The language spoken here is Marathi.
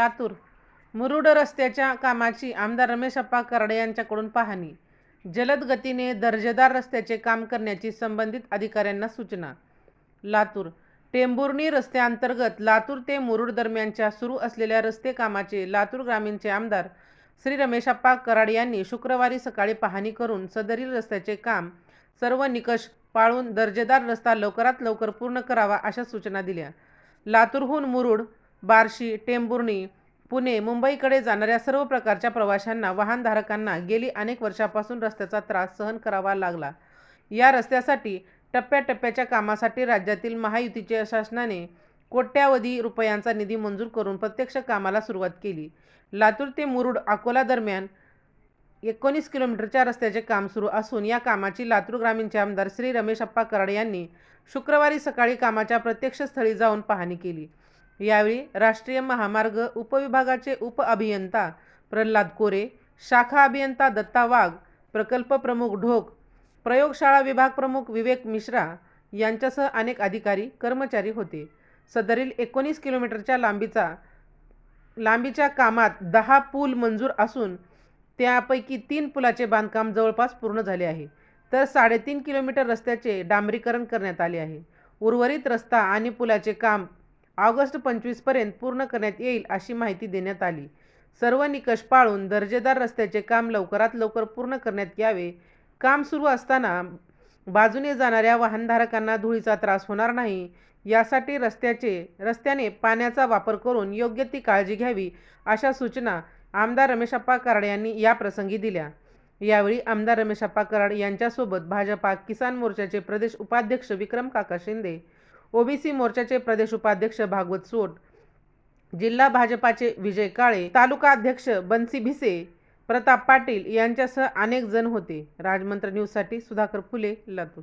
लातूर. मुरुड रस्त्याच्या कामाची आमदार रमेशप्पा कराडे यांच्याकडून पाहणी. जलद गतीने दर्जेदार रस्त्याचे काम करण्याची संबंधित अधिकाऱ्यांना सूचना. लातूर. टेंभुर्णी रस्त्याअंतर्गत लातूर ते मुरुड दरम्यानच्या सुरू असलेल्या रस्ते कामाचे लातूर ग्रामीणचे आमदार श्री रमेशप्पा कराड यांनी शुक्रवारी सकाळी पाहणी करून सदरील रस्त्याचे काम सर्व निकष पाळून दर्जेदार रस्ता लवकरात लवकर पूर्ण करावा अशा सूचना दिल्या. लातूरहून मुरुड बार्शी टेंबुर्णी पुणे मुंबईकडे जाणाऱ्या सर्व प्रकारच्या प्रवाशांना वाहनधारकांना गेली अनेक वर्षापासून रस्त्याचा त्रास सहन करावा लागला. या रस्त्यासाठी टप्प्याटप्प्याच्या कामासाठी राज्यातील महायुतीच्या शासनाने कोट्यावधी रुपयांचा निधी मंजूर करून प्रत्यक्ष कामाला सुरुवात केली. लातूर ते मुरुड अकोला दरम्यान एकोणीस किलोमीटरच्या रस्त्याचे काम सुरू असून या कामाची लातूर ग्रामीणचे आमदार श्री रमेशप्पा कराड यांनी शुक्रवारी सकाळी कामाच्या प्रत्यक्ष स्थळी जाऊन पाहणी केली. यावेळी राष्ट्रीय महामार्ग उपविभागाचे उप अभियंता प्रल्हाद कोरे शाखा अभियंता दत्ता वाघ प्रकल्प प्रमुख ढोक प्रयोगशाळा विभाग प्रमुख विवेक मिश्रा यांच्यासह अनेक अधिकारी कर्मचारी होते. सदरील एकोणीस किलोमीटरच्या लांबीचा लांबीच्या कामात दहा पूल मंजूर असून त्यापैकी तीन पुलाचे बांधकाम जवळपास पूर्ण झाले आहे. तर साडेतीन किलोमीटर रस्त्याचे डांबरीकरण करण्यात आले आहे. उर्वरित रस्ता आणि पुलाचे काम ऑगस्ट पंचवीसपर्यंत पूर्ण करण्यात येईल अशी माहिती देण्यात आली. सर्व निकष पाळून दर्जेदार रस्त्याचे काम लवकरात लवकर पूर्ण करण्यात यावे. काम सुरू असताना बाजूने जाणाऱ्या वाहनधारकांना धुळीचा त्रास होणार नाही. यासाठी रस्त्याचे रस्त्याने पाण्याचा वापर करून योग्य ती काळजी घ्यावी अशा सूचना आमदार रमेशप्पा कराड यांनी या प्रसंगी दिल्या. यावेळी आमदार रमेशप्पा कराड यांच्यासोबत भाजपा किसान मोर्चाचे प्रदेश उपाध्यक्ष विक्रम काका शिंदे ओबीसी मोर्चाचे प्रदेश उपाध्यक्ष भागवत सोट जिल्हा भाजपाचे विजय काळे तालुका अध्यक्ष बन्सी भिसे प्रताप पाटील यांच्यासह अनेक जण होते. राजमंत्र न्यूजसाठी सुधाकर फुले लातूर.